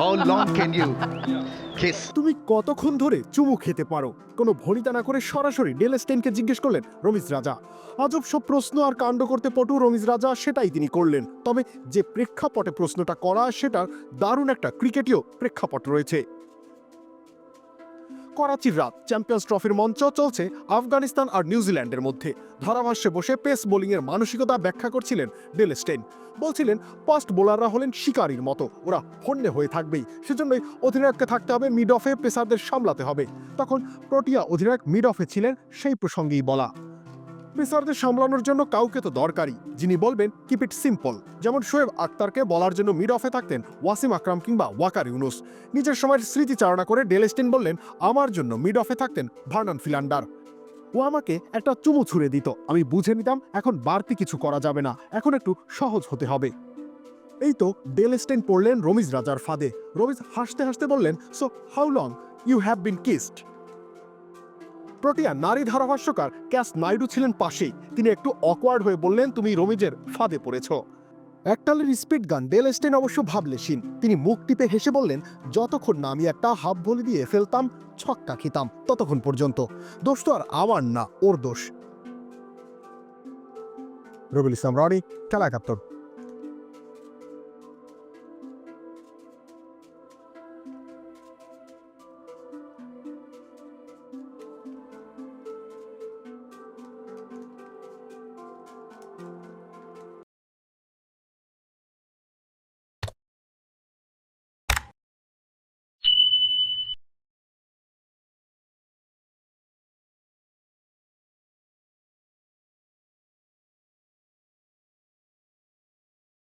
How long can you kiss? তুমি কতক্ষণ ধরে চুমু খেতে পারো? কোনো ভনিতা না করে সরাসরি ডেল স্টেনকে জিজ্ঞেস করলেন রমিজ রাজা। আজব সব প্রশ্ন আর কাণ্ড করতে পটু রমিজ রাজা সেটাই তিনি করলেন। তবে যে প্রেক্ষাপটে প্রশ্নটা করা, সেটার দারুণ একটা ক্রিকেটীয় প্রেক্ষাপট রয়েছে। করাচির রাত চ্যাম্পিয়ন্স ট্রফির মঞ্চ চলছে আফগানিস্তান আর নিউজিল্যান্ডের মধ্যে। ধারাভাষ্যে বসে পেস বোলিংয়ের মানসিকতা ব্যাখ্যা করছিলেন ডেল স্টেন বলছিলেন ফাস্ট বোলাররা হলেন শিকারীর মতো, ওরা হন্যে হয়ে থাকবেই। সেজন্যই অধিনায়ককে থাকতে হবে মিড অফে পেসারদের সামলাতে হবে। তখন প্রোটিয়া অধিনায়ক মিড অফে ছিলেন, সেই প্রসঙ্গেই বলা। পেসারদের সামলানোর জন্য কাউকে তো দরকারই, যিনি বলবেন কিপ ইট সিম্পল যেমন শোয়েব আক্তারকে বলার জন্য মিড অফে থাকতেন ওয়াসিম আকরাম কিংবা ওয়াকার ইউনুস। নিজের সময়ের স্মৃতিচারণা করে ডেলেস্টিন বললেন, আমার জন্য মিড অফে থাকতেন ভার্নান ফিলান্ডার। ও আমাকে একটা চুমু ছুঁড়ে দিত। আমি বুঝে নিতাম, এখন বাড়তি কিছু করা যাবে না, এখন একটু সহজ হতে হবে। এই তো ডেলেস্টেন পড়লেন রমিজ রাজার ফাঁদে। রমিজ হাসতে হাসতে বললেন so how long you have been kissed protea নারী ধারাভাষ্যকার ক্যাস নাইডু ছিলেন পাশেই। তিনি একটু অকওয়ার্ড হয়ে বললেন, তুমি রমিজের ফাঁদে পড়েছ। একটালের স্পিড গান ডেল স্টেন অবশ্য ভাবলেশীন তিনি মুখ টিপে হেসে বললেন, যতক্ষণ না আমি একটা হাফ ভলি দিয়ে ফেলতাম, ছক্কা খেতাম, ততক্ষণ পর্যন্ত। দোষ তো আর আমার না, ওর দোষ। রবিল ইসলাম, রনি খেলা একাত্তর।